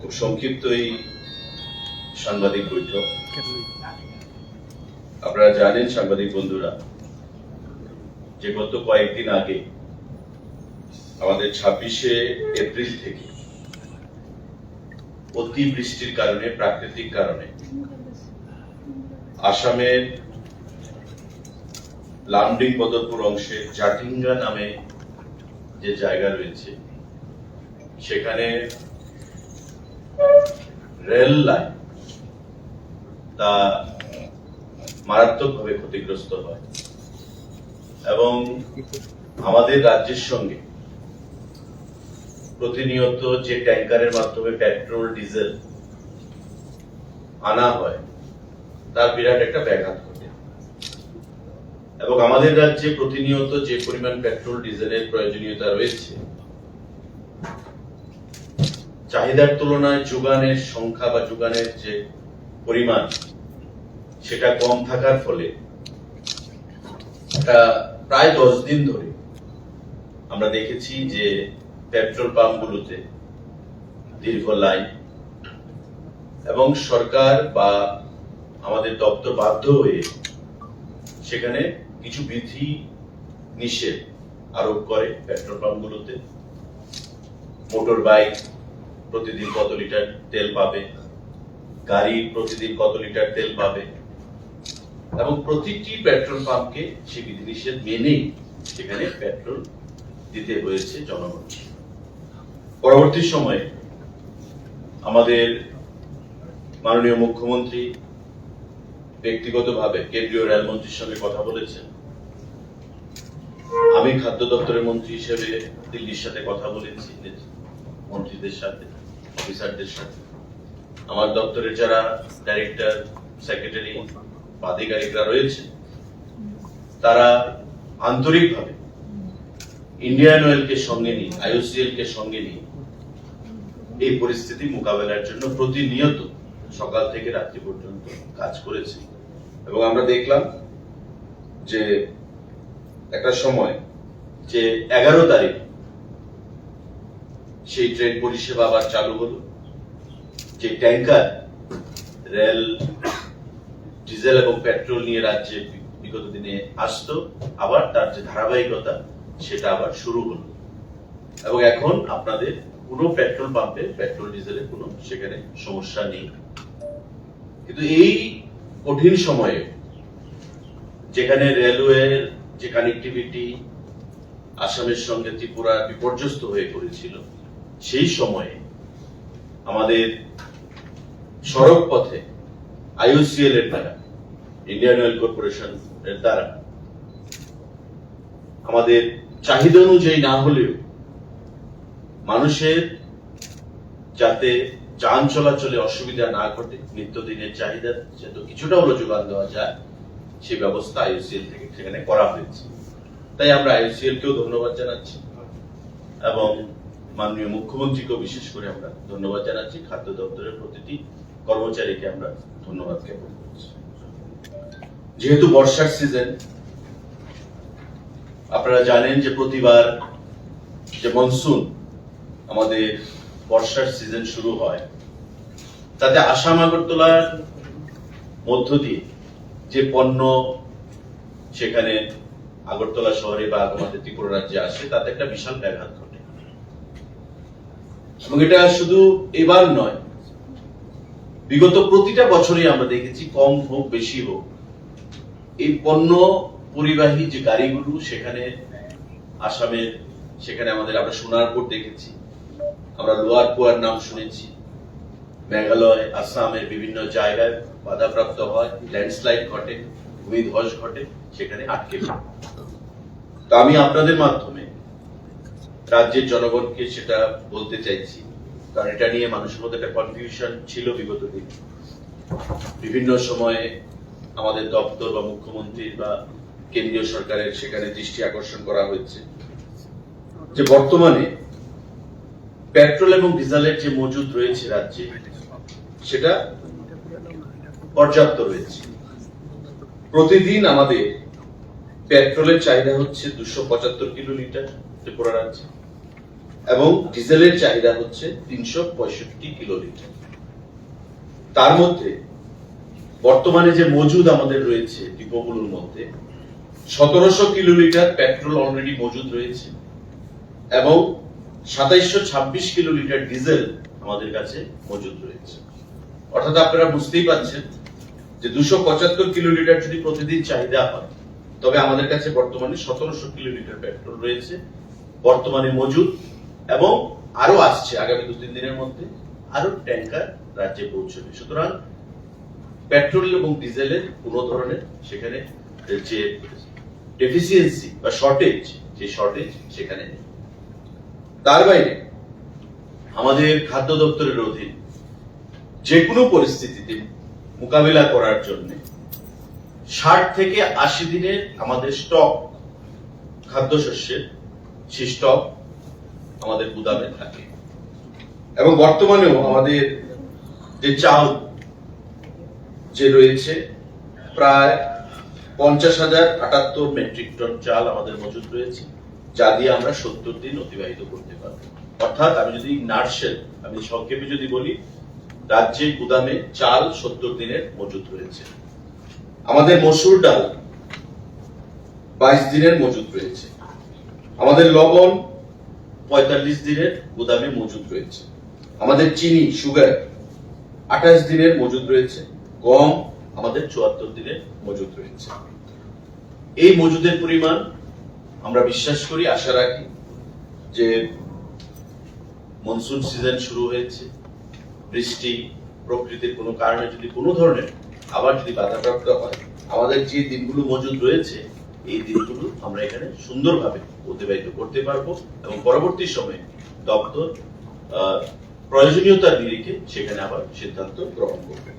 খুব সংক্ষিপ্ত এই সাংবাদিক বৈঠক। আপনারা জানেন সাংবাদিক বন্ধুরা, যে গত কয়েকদিন আগে আমাদের ছাব্বিশে এপ্রিল থেকে অতি বৃষ্টির কারণে, প্রাকৃতিক কারণে আসামের লামডিং বদরপুর অংশে জাটিঙ্গা নামে যে জায়গা রয়েছে, সেখানে রেল লাইন তা মারাত্মকভাবে ক্ষতিগ্রস্ত হয়। এবং আমাদের রাজ্যের সঙ্গে প্রতিনিয়ত যে ট্যাঙ্কারের মাধ্যমে পেট্রোল, ডিজেল আনা হয়, তার বিরাট একটা ব্যাঘাত ঘটে। এবং আমাদের রাজ্যে প্রতিনিয়ত যে পরিমাণ পেট্রোল, ডিজেলের প্রয়োজনীয়তা রয়েছে চাহিদার তুলনায় যোগানের সংখ্যা বা যোগানের যে পরিমাণ, সেটা কম থাকার ফলে প্রায় দশ দিন ধরে আমরা দেখেছি যে পেট্রোল পাম্পগুলোতে দীর্ঘ লাইন এবং সরকার বা আমাদের দপ্তর বাধ্য হয়ে সেখানে কিছু বিধি নিষেধ আরোপ করে পেট্রোল পাম্পগুলোতে। মোটর বাইক প্রতিদিন কত লিটার তেল পাবে? গাড়ি প্রতিদিন কত লিটার তেল পাবে? এবং প্রতিটি পেট্রোল পাম্পকে সে বিধিনিষেধ মেনেই সেখানে পেট্রোল দিতে হয়েছে জনগণকে পরবর্তী সময়ে আমাদের মাননীয় মুখ্যমন্ত্রী ব্যক্তিগতভাবে কেন্দ্রীয় রেলমন্ত্রীর সঙ্গে কথা বলেছেন। আমি খাদ্য দপ্তরের মন্ত্রী হিসেবে দিল্লির সাথে কথা বলেছি, মন্ত্রীদের সাথে। অফিসারদের সাথে। আমার দপ্তরের যারা ডাইরেক্টর সেক্রেটারি আধিকারিকরা রয়েছে, তারা আন্তরিকভাবে ইন্ডিয়ান অয়েলকে সঙ্গে নিয়ে আইওসিএল কে সঙ্গে নিয়ে এই পরিস্থিতি মোকাবেলার জন্য প্রতিনিয়ত সকাল থেকে রাত্রি পর্যন্ত কাজ করেছে। এবং আমরা দেখলাম যে একটা সময় যে এগারো তারিখ সেই ট্রেন পরিষেবা আবার চালু হলো। যে ট্যাঙ্কার রেল ডিজেল এবং পেট্রোল নিয়ে রাজ্যে বিগত দিনে আসতো, আবার তার যে ধারাবাহিকতা সেটা আবার শুরু হলো। এবং এখন আপনাদের কোনো পেট্রোল পাম্পে পেট্রোল ডিজেলের কোনো সেখানে সমস্যা নেই। কিন্তু এই কঠিন সময়ে যেখানে রেলওয়ের যে কানেক্টিভিটি আসামের সঙ্গে ত্রিপুরা বিপর্যস্ত হয়ে পড়েছিল সেই সময়ে আমাদের সড়ক পথে আইওসিএল এর দ্বারা, ইন্ডিয়ান অয়েল কর্পোরেশন এর দ্বারা, আমাদের চাহিদা অনুযায়ী না হলেও মানুষের যাতে যান চলাচলে অসুবিধা না ঘটে, নিত্যদিনের চাহিদা যাতে কিছুটা হলো যোগান দেওয়া যায় সেই ব্যবস্থা আইওসিএল থেকে সেখানে করা হয়েছে। তাই আমরা আইওসিএল কেও ধন্যবাদ জানাচ্ছি। এবং মাননীয় মুখ্যমন্ত্রীকেও বিশেষ করে আমরা ধন্যবাদ জানাচ্ছি। খাদ্য দপ্তরের প্রতিটি কর্মচারীকে আমরা ধন্যবাদ জ্ঞাপন করছি। যেহেতু বর্ষার সিজন আপনারা জানেন যে প্রতিবার যে মনসুন আমাদের বর্ষার সিজন শুরু হয়, তাতে আসাম, আগরতলার মধ্য দিয়ে যে পণ্য সেখানে আগরতলা শহরে বা আমাদের ত্রিপুরা রাজ্যে আসে, তাতে একটা বিশাল ব্যাঘাত এবং এটা শুধু এবার নয়, বিগত প্রতিটা বছরই আমরা দেখেছি কম হোক, বেশি হোক, এই পণ্য পরিবাহী যে গাড়িগুলো সেখানে আসামের, সেখানে আমাদের আমরা সোনারপুর দেখেছি, আমরা লোয়ার কুয়ার নাম শুনেছি, মেঘালয়, আসামের বিভিন্ন জায়গায় বাধাপ্রাপ্ত হয়, ল্যান্ডস্লাইড ঘটে, ভূমিধস ঘটে, সেখানে আটকে। তো আমি আপনাদের মাধ্যমে রাজ্যের জনগণকে সেটা বলতে চাইছি। কারণ এটা নিয়ে মানুষের মধ্যে একটা কনফিউশন ছিল বিগত দিন। বিভিন্ন সময়ে আমাদের দপ্তর বা মুখ্যমন্ত্রী বা কেন্দ্রীয় সরকারের সেখানে দৃষ্টি আকর্ষণ করা হয়েছে। যে বর্তমানে পেট্রোল এবং ডিজেলের যে মজুদ রয়েছে রাজ্যে, সেটা পর্যাপ্ত রয়েছে। প্রতিদিন আমাদের পেট্রোলের চাহিদা হচ্ছে দুশো পঁচাত্তর কিলো লিটার ত্রিপুরা রাজ্যে। এবং ডিজেলের চাহিদা হচ্ছে তিনশো পঁয়ষট্টি কিলোলিটার। তার মধ্যে বর্তমানে যে মজুদ আমাদের রয়েছে ডিপোগুলোর মধ্যে, সতেরোশো কিলোলিটার পেট্রোল অলরেডি মজুদ রয়েছে এবং সাতাইশশো ছাব্বিশ কিলোলিটার ডিজেল আমাদের কাছে মজুদ রয়েছে। অর্থাৎ আপনারা বুঝতেই পারছেন যে দুশো পঁচাত্তর কিলোলিটার যদি প্রতিদিন চাহিদা হয়, তবে আমাদের কাছে বর্তমানে সতেরোশো কিলোলিটার পেট্রোল রয়েছে, বর্তমানে মজুদ এবং আরও আসছে আগামী দু তিন দিনের মধ্যে আরও ট্যাঙ্কার রাজ্যে পৌঁছবে। সুতরাং পেট্রোল এবং ডিজেলের কোনো ধরনের সেখানে যে ডেফিসিয়েন্সি বা শর্টেজ যে শর্টেজ সেখানে নেই। তার বাইরে আমাদের খাদ্য দপ্তরের অধীন যে কোনো পরিস্থিতিতে মোকাবিলা করার জন্য ষাট থেকে আশি দিনের আমাদের স্টক খাদ্যশস্যের সেই স্টক আমাদের গুদামে থাকে। এবং বর্তমানেও আমাদের যে চাল যে রয়েছে, প্রায় পঞ্চাশ হাজার আটাত্তর মেট্রিক টন চাল আমাদের মজুদ রয়েছে, যা দিয়ে আমরা সত্তর দিন অতিবাহিত করতে পারব। অর্থাৎ আমি যদি নার্সেল, আমি সংক্ষেপে যদি বলি রাজ্যে গুদামে চাল সত্তর দিনের মজুদ রয়েছে। আমাদের মসুর ডাল বাইশ দিনের মজুদ রয়েছে। আমাদের লবণ পঁয়তাল্লিশ দিনের গুদামে মজুদ রয়েছে। আমাদের চিনি সুগার আঠাশ দিনের মজুদ রয়েছে। গম আমাদের চুয়াত্তর দিনের মজুদ রয়েছে। এই মজুদের পরিমাণ আমরা বিশ্বাস করি, আশা রাখি যে মনসুন সিজন শুরু হয়েছে। বৃষ্টি প্রকৃতির কোনো কারণে যদি কোনো ধরনের আবার যদি বাধাপ্রাপ্ত হয়, আমাদের যে দিনগুলো মজুদ রয়েছে এই দিনগুলো আমরা এখানে সুন্দরভাবে অতিবাহিত করতে পারব এবং পরবর্তী সময়ে দপ্তর প্রয়োজনীয়তার নিরিখে সেখানে আবার সিদ্ধান্ত গ্রহণ করবে।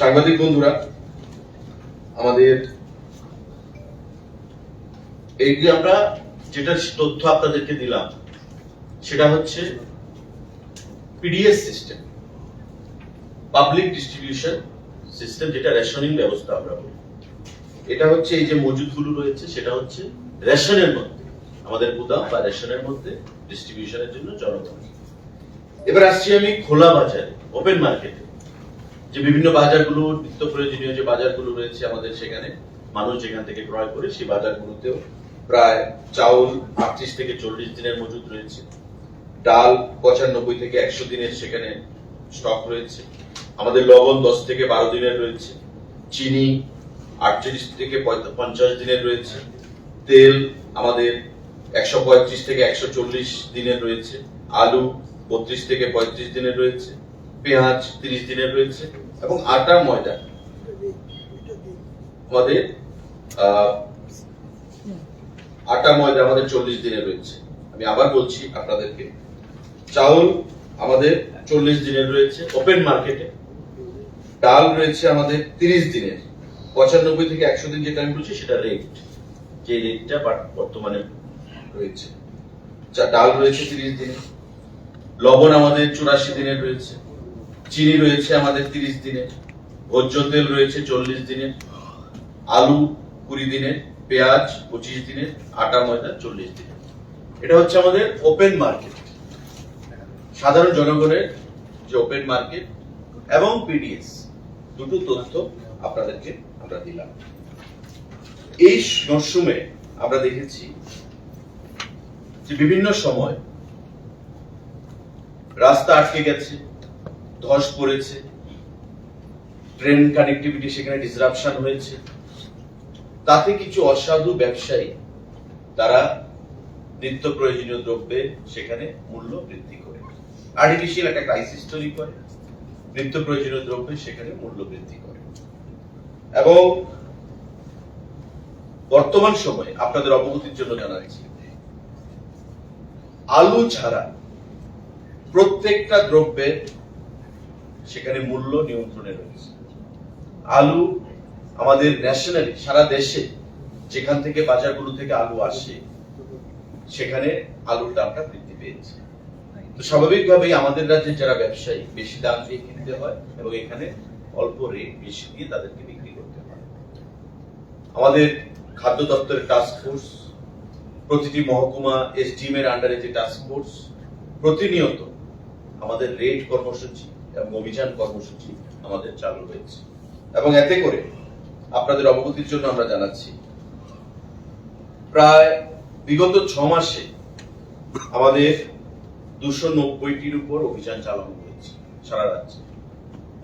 সাংবাদিক বন্ধুরা, আমাদের এই যে আমরা যেটা তথ্য আপনাদেরকে দিলাম, সেটা হচ্ছে PDS system public distribution system যেটা রেশনিং ব্যবস্থা আমরা বলি। এটা হচ্ছে এই যে মজুদগুলো রয়েছে, সেটা হচ্ছে রেশনের মধ্যে। আমাদের গুদাম বা রেশনের মধ্যে ডিস্ট্রিবিউশনের জন্য জনগণ। এবার আসছি আমি খোলা বাজারে ওপেন মার্কেটে যে বিভিন্ন বাজারগুলো, নিত্য প্রয়োজনীয় যে বাজারগুলো রয়েছে আমাদের সেখানে, মানুষ যেখান থেকে ক্রয় করে সেই বাজারগুলোতেও প্রায় চাউল আটত্রিশ থেকে চল্লিশ দিনের মজুদ রয়েছে। ডাল পঁচানব্বই থেকে একশো দিনের সেখানে স্টক রয়েছে। আমাদের লবণ দশ থেকে বারো দিনের রয়েছে। চিনি আটচল্লিশ থেকে পঞ্চাশ দিনের রয়েছে। তেল আমাদের একশো পঁয়ত্রিশ থেকে একশো চল্লিশ দিনের রয়েছে। আলু বত্রিশ থেকে পঁয়ত্রিশ দিনের রয়েছে। পেঁয়াজ তিরিশ দিনের রয়েছে। এবং আটা, ময়দা। আমাদের আটা, ময়দা আমাদের চল্লিশ দিনে রয়েছে। আমি আবার বলছি আপনাদেরকে। চাউল আমাদের চল্লিশ দিনের রয়েছে। ওপেন মার্কেটে। ডাল রয়েছে আমাদের তিরিশ দিনের। পঁচানব্বই থেকে একশো দিন যেটা আমি বলছি সেটা রেট যে রেটটা বর্তমানে রয়েছে। যা ডাল রয়েছে তিরিশ দিনের লবণ আমাদের চুরাশি দিনের রয়েছে। চিনি রয়েছে আমাদের তিরিশ দিনের ভোজ্য তেল রয়েছে চল্লিশ দিনের আলু কুড়ি দিনের পেঁয়াজ পঁচিশ দিনের আটা ময়দা চল্লিশ দিনের এটা হচ্ছে আমাদের ওপেন মার্কেট সাধারণ জনগণের যে ওপেন মার্কেট এবং পিডিএস দুটো তথ্য আপনাদেরকে আমরা দিলাম। এই মরশুমে আমরা দেখেছি যে বিভিন্ন সময় রাস্তা আটকে গেছে, ধস পড়েছে, ট্রেন কানেক্টিভিটি সেখানে ডিসরাপশন হয়েছে। তাতে কিছু অসাধু ব্যবসায়ী তারা নিত্য প্রয়োজনীয় দ্রব্যে সেখানে মূল্য বৃদ্ধি করে। আর্টিফিশিয়াল একটা ক্রাইসিস তৈরি করে। নিত্য প্রয়োজনীয় দ্রব্যে সেখানে মূল্য বৃদ্ধি করে। এবং বর্তমান সময়ে আপনাদের অবগতির জন্য জানাচ্ছি, আলু ছাড়া প্রত্যেকটা দ্রব্যের সেখানে মূল্য নিয়ন্ত্রণে রয়েছে। আলু আমাদের ন্যাশনালি সারা দেশে যেখান থেকে বাজারগুলো থেকে আলু আসে, সেখানে আলুর দামটা বৃদ্ধি পেয়েছে। তো স্বাভাবিকভাবেই আমাদের রাজ্যে যারা ব্যবসায়ী, বেশি দাম দিয়ে কিনতে হয় এবং এখানে অল্প রেট বেশি দিয়ে তাদেরকে আমাদের খাদ্য দপ্তরের টাস্ক ফোর্স প্রতিটি মহকুমা এসডিএম এর আন্ডারে যে টাস্ক ফোর্স প্রতিনিয়ত আমাদের রেড কর্মসূচি এবং অভিযান কর্মসূচি আমাদের চালু হয়েছে। এবং এতে করে আপনাদের অবগতির জন্য আমরা জানাচ্ছি, প্রায় বিগত ছ মাসে আমাদের দুশো নব্বইটির উপর অভিযান চালানো হয়েছে সারা রাজ্যে।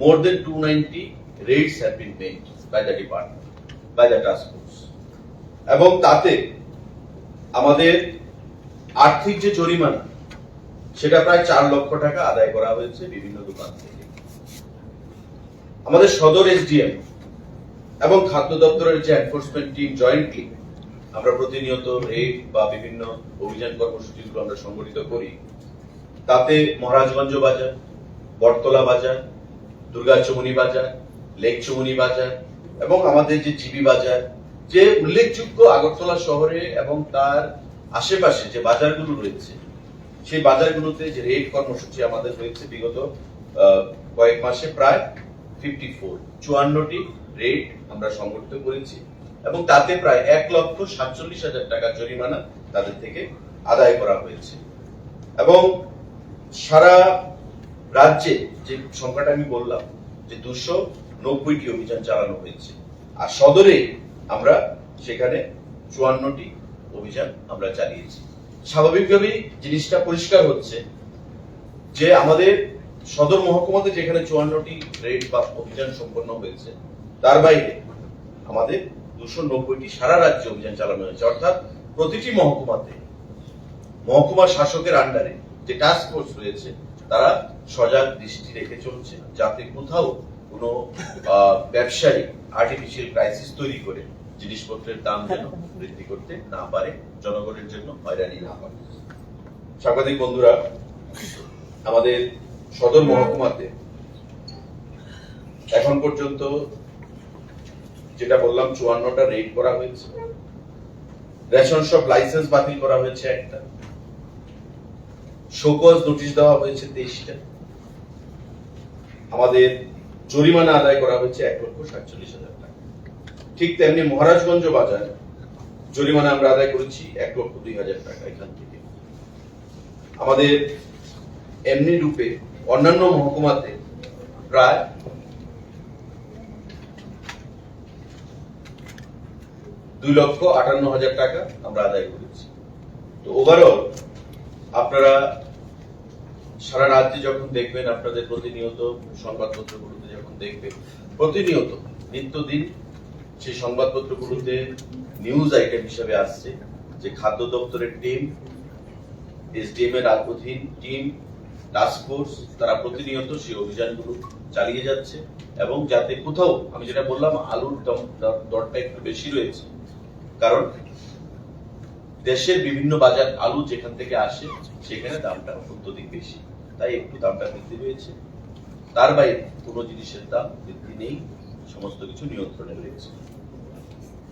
More than two ninety raids have been made by the department the task force এবং তাতে আমাদের আর্থিক যে জরিমানা, সেটা প্রায় চার লক্ষ টাকা আদায় করা হয়েছে বিভিন্ন দোকান থেকে। আমাদের সদর এসডিএম এবং খাদ্য দপ্তরের যে এনফোর্সমেন্ট টিম জয়েন্টলি আমরা প্রতিনিয়ত রেড বা বিভিন্ন অভিযান কর্মসূচিগুলো আমরা সংগঠিত করি। তাতে মহারাজগঞ্জ বাজার, বটতলা বাজার দুর্গাচমনি বাজার লেকচমনি বাজার এবং আমাদের যে জিবি বাজার, যে উল্লেখযোগ্য আগরতলা শহরে এবং তার আশেপাশে যে বাজারগুলো রয়েছে, সেই বাজারগুলোতে যে রেড কর্মসূচি আমাদের হয়েছে বিগত কয়েক মাসে প্রায় ফিফটি ফোর চুয়ান্নটি রেড আমরা সংগঠিত করেছি এবং তাতে প্রায় এক লক্ষ সাতচল্লিশ হাজার টাকা জরিমানা তাদের থেকে আদায় করা হয়েছে। এবং সারা রাজ্যে যে সংখ্যাটা আমি বললাম, যে দুশো নব্বইটি অভিযান চালানো হয়েছে। আর সদরে আমরা সেখানে চুয়ান্নটি অভিযান আমরা চালিয়েছি। স্বাভাবিকভাবেই জিনিসটা পরিষ্কার হচ্ছে যে আমাদের সদর মহকুমাতে যেখানে চুয়ান্নটি রেড বা অভিযান সম্পন্ন হয়েছে, তার বাইরে আমাদের দুশো নব্বইটি সারা রাজ্যে অভিযান চালানো হয়েছে। অর্থাৎ প্রতিটি মহকুমাতে মহকুমা শাসকের আন্ডারে যে টাস্ক ফোর্স রয়েছে, তারা সজাগ দৃষ্টি রেখে চলছে যাতে কোথাও কোনো ব্যবসায়ী আর্টিফিশিয়াল ক্রাইসিস তৈরি করে জিনিসপত্রের দাম যেন বৃদ্ধি করতে না পারে, জনগণের জন্য হয়রানি না হয়। সাংবাদিক বন্ধুরা, আমাদের সদর মহকুমাতে এখন পর্যন্ত যেটা বললাম, চুয়ান্নটা রেড করা হয়েছে। রেশন শপ লাইসেন্স বাতিল করা হয়েছে একটা। শোকজ নোটিশ দেওয়া হয়েছে তেইশটা। আমাদের জরিমানা আদায় করা হয়েছে এক লক্ষ সাতচল্লিশ হাজার টাকা। ঠিক তেমনি মহারাজগঞ্জ বাজার, জরিমানা আমরা আদায় করেছি এক লক্ষ দুই হাজার টাকা এখান থেকে। আমাদের এমনি রূপে অন্যান্য মহকুমাতে প্রায় দুই লক্ষ আটান্ন হাজার টাকা আমরা আদায় করেছি। তো ওভারঅল আপনারা সারা রাজ্যে যখন দেখবেন, আপনাদের প্রতিনিয়ত সংবাদপত্রগুলোতে দেখবেন প্রতিনিয়ত, নিত্যদিন সেই সংবাদপত্রগুলোতে নিউজ আইটেম হিসেবে আসছে যে খাদ্য দপ্তরের টিম এসডিএম এর অধীন টিম টাস্ক ফোর্স তারা প্রতিনিয়ত সেই অভিযানগুলো চালিয়ে যাচ্ছে এবং যাতে কোথাও, আমি যেটা বললাম, আলুর দরটা একটু বেশি রয়েছে। কারণ দেশের বিভিন্ন বাজার আলু যেখান থেকে আসে, সেখানে দামটা অত্যধিক বেশি। তাই একটু দামটা বৃদ্ধি পেয়েছে। তার বাইরে কোনো জিনিসের দাম বৃদ্ধি নেই সমস্ত কিছু নিয়ন্ত্রণে রয়েছে।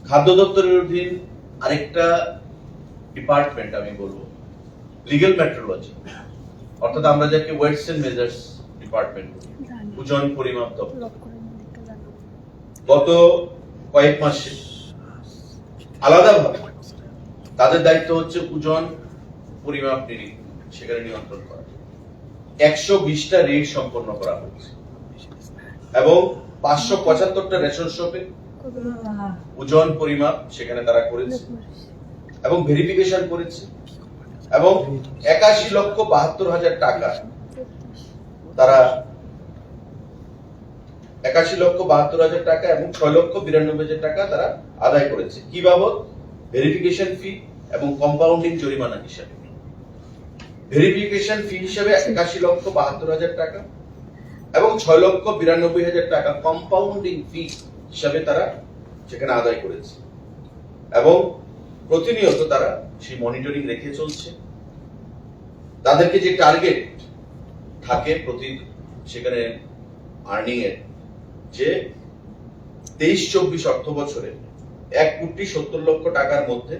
খাদ্য দপ্তরের অধীন আরেকটা ডিপার্টমেন্ট আমি বলব লিগেল মেট্রোলজি অর্থাৎ আমরা যাকে ওয়েটস এন্ড মেজার্স ডিপার্টমেন্ট ওজন পরিমাপ দপ্তর। গত কয়েক মাসে আলাদাভাবে তাদের দায়িত্ব হচ্ছে ওজন পরিমাপ নিরীক্ষণ সেখানে নিয়ন্ত্রণ করা। একশো বিশটা রেড সম্পন্ন করা হয়েছে। এবং পাঁচশো পঁচাত্তরটা রেশন শপে ওজন, পরিমাপ সেখানে তারা করেছে। এবং ভেরিফিকেশন করেছে। এবং একাশি লক্ষ বাহাত্তর হাজার টাকা তারা একাশি লক্ষ বাহাত্তর হাজার টাকা এবং ছয় লক্ষ বিরানব্বই হাজার টাকা তারা আদায় করেছে। কি বাবদ? ভেরিফিকেশন ফি এবং কম্পাউন্ডিং জরিমানা হিসাবে। ভেরিফিকেশন ফি হিসাবে একাশি লক্ষ বাহাত্তর হাজার টাকা এবং ছয় লক্ষ বিরানব্বই হাজার টাকা কম্পাউন্ডিং ফি হিসাবে তারা সেখানে আদায় করেছে। এবং প্রতিনিয়ত তারা সেই মনিটরিং রেখে চলছে। তাদেরকে যে টার্গেট থাকে প্রতি সেখানে আর্নিং এর যে তেইশ চব্বিশ অর্থ বছরে এক কোটি সত্তর লক্ষ টাকার মধ্যে,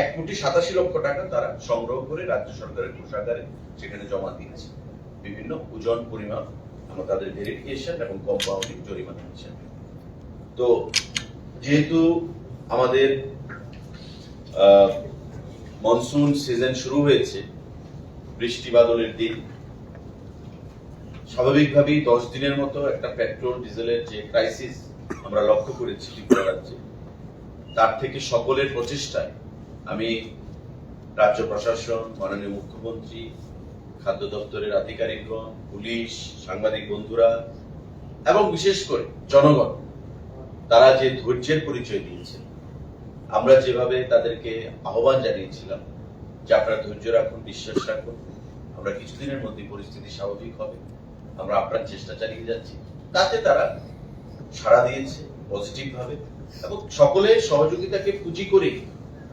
এক কোটি সাতাশি লক্ষ টাকা তারা সংগ্রহ করে রাজ্য সরকারের কোষাগারে সেখানে জমা দিয়েছে। বিভিন্ন ওজন পরিমাপ, আমরা তাদের ভেরিফিকেশন এবং কম্পাউন্ডিং জরিমানা হিসাবে। তো যেহেতু আমাদের মনসুন সিজন শুরু হয়েছে, বৃষ্টি বাদলের দিন, স্বাভাবিকভাবেই দশ দিনের মতো একটা পেট্রোল ডিজেলের যে ক্রাইসিস আমরা লক্ষ্য করেছি ত্রিপুরা রাজ্যে তার থেকে সকলের প্রচেষ্টায় আমি রাজ্য প্রশাসন, মাননীয় মুখ্যমন্ত্রী, খাদ্য দপ্তরের আধিকারিকগণ, পুলিশ, সাংবাদিক বন্ধুরা এবং বিশেষ করে জনগণ, তারা যে ধৈর্যের পরিচয় দিয়েছে আমরা যেভাবে তাদেরকে আহ্বান জানিয়েছিলাম যে আপনারা ধৈর্য রাখুন, বিশ্বাস রাখুন, আমরা কিছুদিনের মধ্যে পরিস্থিতি স্বাভাবিক হবে, আমরা আপনার চেষ্টা চালিয়ে যাচ্ছি, তাতে তারা সাড়া দিয়েছে পজিটিভ ভাবে। এবং সকলের সহযোগিতাকে পুঁজি করে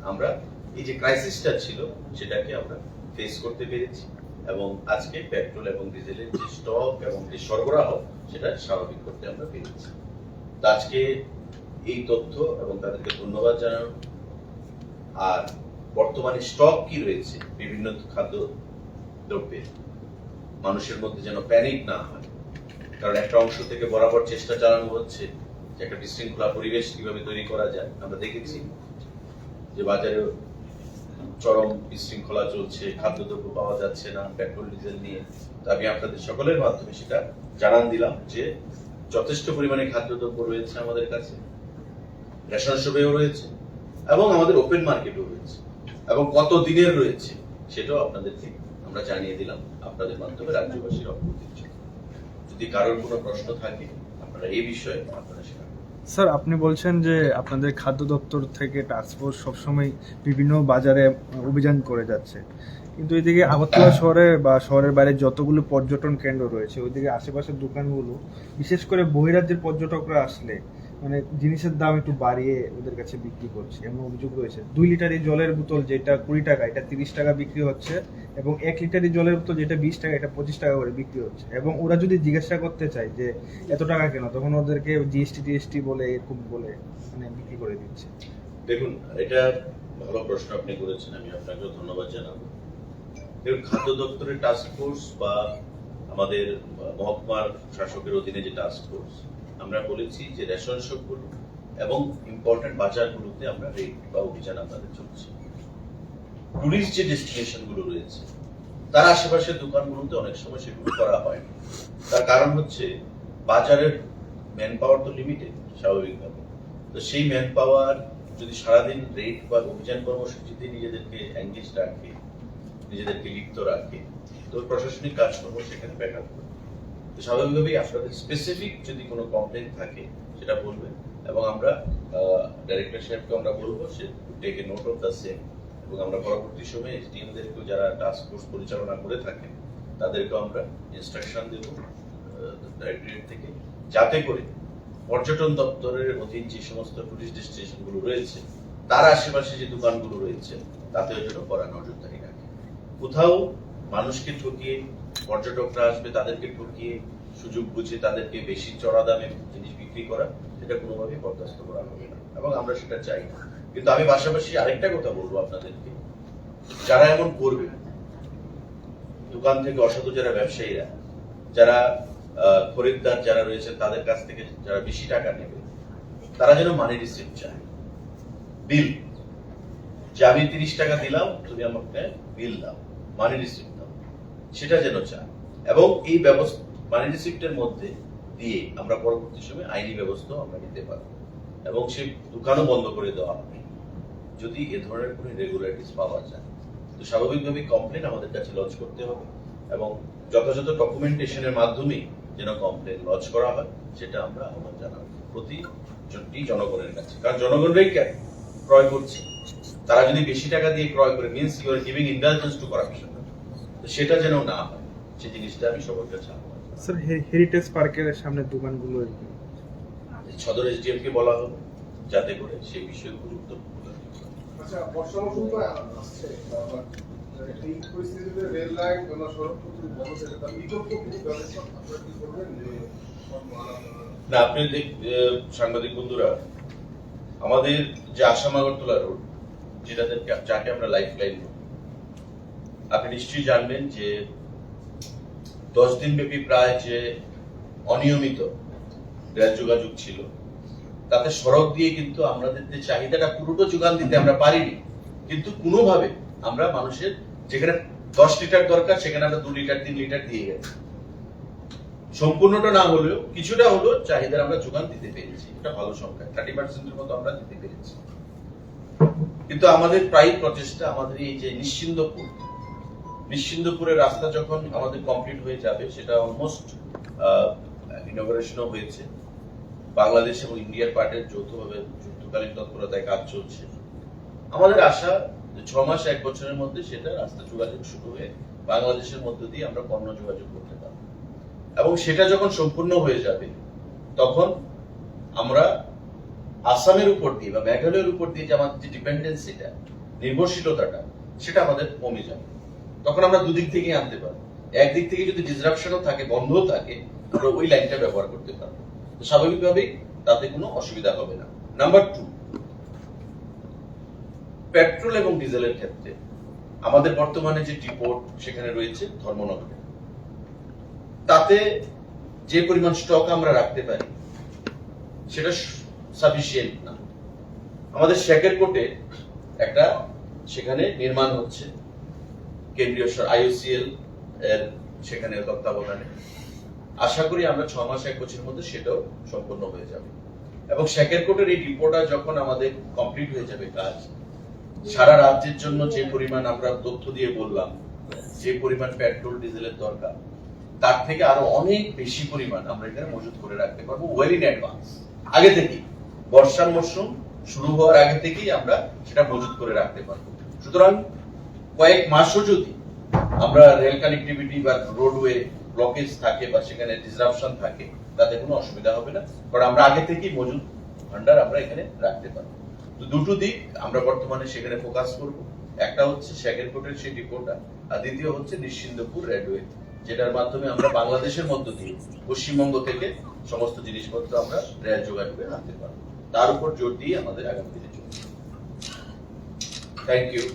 আমরা এই যে ক্রাইসিসটা ছিল, সেটাকে আমরা ফেস করতে পেরেছি এবং আজকে পেট্রোল এবং ডিজেলের যে স্টক এবং যে সরবরাহ, সেটা স্বাভাবিক করতে আমরা পেরেছি। আজকে এই তথ্য এবং তাদেরকে ধন্যবাদ জানানো। আর বর্তমানে স্টক কি রয়েছে? বিভিন্ন খাদ্য দ্রব্যের। মানুষের মধ্যে যেন প্যানিক না হয়। কারণ একটা অংশ থেকে বরাবর চেষ্টা চালানো হচ্ছে। একটা বিশৃঙ্খলা পরিবেশ কীভাবে তৈরি করা যায়, আমরা দেখেছি যে বাজারে চরম বিশৃঙ্খলা চলছে, খাদ্যদ্রব্য পাওয়া যাচ্ছে না, পেট্রোল, ডিজেল নিয়ে। আমি আপনাদের সকলের মাধ্যমে সেটা জানান দিলাম যে যথেষ্ট পরিমাণে খাদ্যদ্রব্য রয়েছে আমাদের কাছে, রেশন শপেও রয়েছে, এবং আমাদের ওপেন মার্কেটও রয়েছে, এবং কত দিনের রয়েছে সেটাও আপনাদেরকে আমরা জানিয়ে দিলাম আপনাদের মাধ্যমে রাজ্যবাসীর অগ্রগতির জন্য। যদি কারোর কোনো প্রশ্ন থাকে, আপনারা এই বিষয়ে আপনারা স্যার আপনি বলছেন যে আপনাদের খাদ্য দপ্তর থেকে টাস্কফোর্স সবসময় বিভিন্ন বাজারে অভিযান করে যাচ্ছে। কিন্তু এদিকে আগরতলা শহরে বা শহরের বাইরে যতগুলো পর্যটন কেন্দ্র রয়েছে, ওইদিকে আশেপাশের দোকানগুলো, বিশেষ করে বহিরাজ্যের পর্যটকরা আসলে মানে জিনিসের দাম একটু বাড়িয়ে ওদের কাছে বিক্রি করছে। এমন অভিযোগ রয়েছে। দুই লিটারি জলের বোতল যেটা কুড়ি টাকা, এটা তিরিশ টাকা বিক্রি হচ্ছে এবং এক লিটারি জলের বোতল যেটা বিশ টাকা, এটা পঁচিশ টাকা করে বিক্রি হচ্ছে। এবং ওরা যদি জিজ্ঞাসা করতে চায় যে এত টাকা কেন, তখন ওদেরকে জিএসটি, টিএসটি বলে, এরকম বলে মানে বিক্রি করে দিচ্ছে। দেখুন, এটা ভালো প্রশ্ন আপনি করেছেন, আমি আপনাকেও ধন্যবাদ জানাব। দেখুন, খাদ্য দপ্তরের টাস্ক ফোর্স বা আমাদের মহকুমার শাসকের অধীনে যে টাস্ক ফোর্স আমরা বলেছি যে রেশন শপগুলো এবং ইম্পর্টেন্ট বাজারগুলোতে আমরা রেড বা অভিযান আপনাদের চলছে। টুরিস্ট যে ডেস্টিনেশনগুলো রয়েছে, তার আশেপাশের দোকানগুলোতে অনেক সময় সেগুলো করা হয়। তার কারণ হচ্ছে বাজারের ম্যান পাওয়ার তো লিমিটেড স্বাভাবিকভাবে। তো সেই ম্যান পাওয়ার যদি সারাদিন রেট বা অভিযান কর্মসূচিতে নিজেদেরকে এঙ্গেজ রাখে, নিজেদেরকে লিপ্ত রাখে, তো প্রশাসনিক কাজকর্ম সেখানে ব্যাঘাত করে স্বাভাবিকভাবেই আপনাদের স্পেসিফিক যদি কোনো কমপ্লেন থাকে, সেটা বলবেন এবং আমরা ডাইরেক্টর সাহেবকে আমরা বলব, সে take note of the same এবং আমরা পরবর্তী সময়ে টিমদেরকেও যারা টাস্ক ফোর্স পরিচালনা করে থাকেন, তাদেরকেও আমরা ইনস্ট্রাকশন দেব ডাইরেক্টরেট থেকে, যাতে করে পর্যটন দপ্তরের অধীন যে সমস্ত টুরিস্ট ডেস্টিনেশনগুলো রয়েছে, তার আশেপাশে যে দোকানগুলো রয়েছে, তাতেও যেন কড়া নজরদারি রাখে। কোথাও মানুষকে ঠকিয়ে, পর্যটকরা আসবে তাদেরকে ঠকিয়ে, সুযোগ বুঝে তাদেরকে বেশি চড়া দামে জিনিস বিক্রি করা, সেটা কোনোভাবেই বরদাস্ত করা হবে না। এবং আমরা সেটা চাই না। কিন্তু আমি পাশাপাশি আরেকটা কথা বলব আপনাদেরকে। যারা এমন করবে, দোকান থেকে অসাধু যারা ব্যবসায়ীরা, যারা খরিদ্দার যারা রয়েছে, তাদের কাছ থেকে যারা বেশি টাকা নেবে, তারা যেন মানি রিসিপ্ট চায়। বিল যে আমি তিরিশ টাকা দিলাম, তুমি আমাকে বিল দাও। মানি রিসিপ্ট সেটা যেন চায়। এবং এই ব্যবস্থা মানি রিসিপ্টের মধ্যে দিয়ে আমরা পরবর্তী সময় আইনি ব্যবস্থা আমরা নিতে পারব। এবং সে দোকানও বন্ধ করে দেওয়া হবে। যদি এ ধরনের কোনো রেগুলারিটিস পাওয়া যায়, তো স্বাভাবিকভাবেই কমপ্লেন আমাদের কাছে লঞ্চ করতে হবে এবং যথাযথ ডকুমেন্টেশনের মাধ্যমে যেন কমপ্লেন লঞ্চ করা হয়, সেটা আমরা আহ্বান জানাব প্রতিটি জনগণের কাছে। কারণ জনগণরাই ক্রয় করছে। তারা যদি বেশি টাকা দিয়ে ক্রয় করে means you are giving indulgence to corruption সেটা যেন না হয় সেই জিনিসটা আমি সবার কাছে স্যার হেরিটেজ পার্কের সামনে দোকানগুলো এরকম সদর এসডিএম কে বলা হবে যাতে করে সেই বিষয়ে গুরুত্বপূর্ণ। আচ্ছা বর্ষা মৌসুম তো আসছে এই পরিস্থিতিতে রেল লাইন কিংবা সড়ক বন্ধ থাকে তার বিকল্প কোনো ব্যবস্থা আপনারা কি করবেন যে না আপনি দেখ- সাংবাদিক বন্ধুরা আমাদের যে আসাম আগরতলা রোড যেটাদেরকে যাকে আমরা লাইফ লাইন আপনি নিশ্চয়ই জানবেন যে দশ দিন ব্যাপী প্রায় যে অনিয়মিত রেল যোগাযোগ ছিল, তাতে সড়ক দিয়ে কিন্তু আমাদের যে চাহিদাটা পুরোটা যোগান দিতে আমরা পারিনি। কিন্তু কোনোভাবে আমরা মানুষের যেখানে দশ লিটার দরকার, সেখানে আমরা দু লিটার, তিন লিটার দিয়ে গেছি। সম্পূর্ণটা না হলেও কিছুটা হলেও চাহিদার আমরা যোগান দিতে পেরেছি। এটা ভালো সংখ্যা থার্টি পার্সেন্টের মতো আমরা দিতে পেরেছি। কিন্তু আমাদের প্রায় প্রচেষ্টা আমাদের এই যে নিশ্চিন্দপুর নিশ্চিন্দপুরের রাস্তা যখন আমাদের কমপ্লিট হয়ে যাবে, সেটা অলমোস্ট ইনোগ্রেশনও হয়েছে। বাংলাদেশ এবং ইন্ডিয়ার পার্টের যৌথভাবে যুদ্ধকালীন তৎপরতায় কাজ চলছে। আমাদের আশা যে ছ মাস, এক বছরের মধ্যে সেটা রাস্তা যোগাযোগ শুরু হয়ে বাংলাদেশের মধ্য দিয়ে আমরা পণ্য যোগাযোগ করতে পারব। এবং সেটা যখন সম্পূর্ণ হয়ে যাবে, তখন আমরা আসামের উপর দিয়ে বা মেঘালয়ের উপর দিয়ে যে আমাদের যে ডিপেন্ডেন্সিটা নির্ভরশীলতাটা, সেটা আমাদের কমে যাবে। তখন আমরা দুদিক থেকেই আনতে পারব একদিক থেকে যদি ডিসরাপশনও থাকে, বন্ধও থাকে, আমরা ওই লাইনটা ব্যবহার করতে পারব। তো স্বাভাবিকভাবেই তাতে কোনো অসুবিধা হবে না। নাম্বার টু পেট্রোল এবং ডিজেলের ক্ষেত্রে আমাদের বর্তমানে যে ডিপোর্ট সেখানে রয়েছে ধর্মনগরে। তাতে যে পরিমাণ স্টক আমরা রাখতে পারি, সেটা সাফিসিয়েন্ট না। আমাদের শেখের কোটে একটা সেখানে নির্মাণ হচ্ছে। কেন্দ্রীয় আইওসিএল এর সেখানে তত্ত্বাবধানে। আশা করি আমরা ছ মাস, এক বছরের মধ্যে সেটাও সম্পন্ন হয়ে যাবে। এবং শেখের কোটের এই যখন আমাদের কমপ্লিট হয়ে যাবে কাজ, সারা রাজ্যের জন্য যে পরিমাণ আমরা তথ্য দিয়ে বললাম, যে পরিমাণ পেট্রোল, ডিজেলের দরকার, তার থেকে আরও অনেক বেশি পরিমাণ আমরা এখানে মজুত করে রাখতে পারব ওয়েল ইন অ্যাডভান্স আগে থেকেই, বর্ষার মরশুম শুরু হওয়ার আগে থেকেই আমরা সেটা মজুত করে রাখতে পারব। সুতরাং কয়েক মাসও যদি আমরা রেল কানেক্টিভিটি বা রোডওয়ে ব্লকেজ থাকে বা সেখানে ডিসরাপশন থাকে, তাতে কোনো অসুবিধা হবে না। কারণ আমরা আগে থেকেই মজুদ। ভান্ডার আমরা এখানে রাখতে পারব। তো দুটো দিক আমরা বর্তমানে সেখানে ফোকাস করব। একটা হচ্ছে শেখেরকোটের সেই ডিপোটা আর দ্বিতীয় হচ্ছে নিশ্চিন্দপুর রেলওয়ে যেটার মাধ্যমে আমরা বাংলাদেশের মধ্য দিয়ে পশ্চিমবঙ্গ থেকে সমস্ত জিনিসপত্র আমরা রেল যোগাযোগে আনতে পারব। তার উপর জোর দিয়ে আমাদের আগামী দিনে চলবে। Thank you